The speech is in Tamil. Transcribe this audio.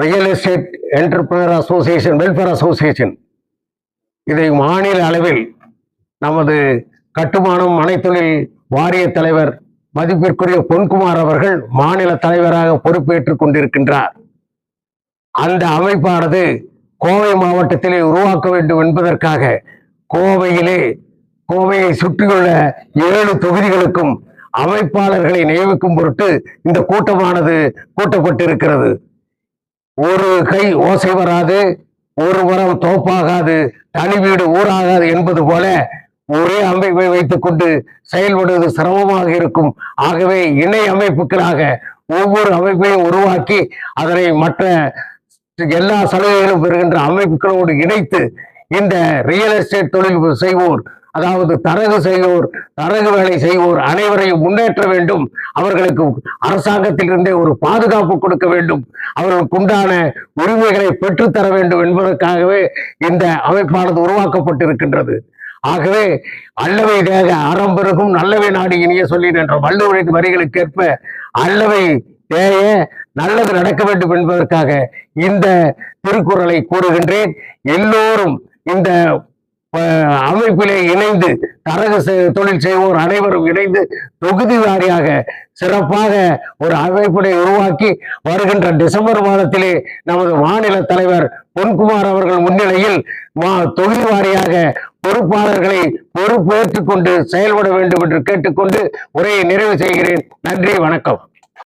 Real estate entrepreneur association welfare association இதை மாநில அளவில் நமது கட்டுமானம் மனைத்தொழில் வாரிய தலைவர் மதிப்பிற்குரிய பொன்குமார் அவர்கள் மாநில தலைவராக பொறுப்பேற்றுக் கொண்டிருக்கின்றார். அந்த அமைப்பானது கோவை மாவட்டத்திலே உருவாக்க வேண்டும் என்பதற்காக கோவையிலே கோவையை சுற்றியுள்ள ஏழு தொகுதிகளுக்கும் அமைப்பாளர்களை நியமிக்கும் பொருட்டு இந்த கூட்டமானது கூட்டப்பட்டிருக்கிறது. ஒரு கை ஓசை வராது ஒரு உரம் தோப்பாகாது தனி வீடு ஊராகாது என்பது போல ஒரே அமைப்பை வைத்துக் கொண்டு செயல்படுவது சிரமமாக இருக்கும். ஆகவே இணை அமைப்புகளாக ஒவ்வொரு அமைப்பையும் உருவாக்கி அதனை மற்ற எல்லா சலுகைகளும் பெறுகின்ற அமைப்புகளோடு இணைத்து இந்த ரியல் எஸ்டேட் தொழில் செய்வோர் அதாவது தரகு செய்வோர் தரகு வேலை செய்வோர் அனைவரையும் முன்னேற்ற வேண்டும். அவர்களுக்கு அரசாங்கத்திலிருந்தே ஒரு பாதுகாப்பு கொடுக்க வேண்டும். அவர்களுக்கு உண்டான உரிமைகளை பெற்றுத்தர வேண்டும் என்பதற்காகவே இந்த அமைப்பானது உருவாக்கப்பட்டிருக்கின்றது. ஆகவே அல்லவை தேக அறம் பெருகும் நல்லவை நாடு இனிய சொல்லி என்ற வள்ளுவரின் வரிகளுக்கேற்ப அல்லவை தேய நல்லது நடக்க வேண்டும் என்பதற்காக இந்த திருக்குறளை கூறுகின்றேன். எல்லோரும் இந்த அமைப்பிலே இணைந்து தரக தொழில் செய்வோர் அனைவரும் இணைந்து தொகுதி வாரியாக சிறப்பாக ஒரு அமைப்பினை உருவாக்கி வருகின்ற டிசம்பர் மாதத்திலே நமது மாநில தலைவர் பொன்குமார் அவர்கள் முன்னிலையில் மா- தொகுதி வாரியாக பொறுப்பாளர்களை பொறுப்பேற்றுக் கொண்டு செயல்பட வேண்டும் என்று கேட்டுக்கொண்டு உரையை நிறைவு செய்கிறேன். நன்றி வணக்கம்.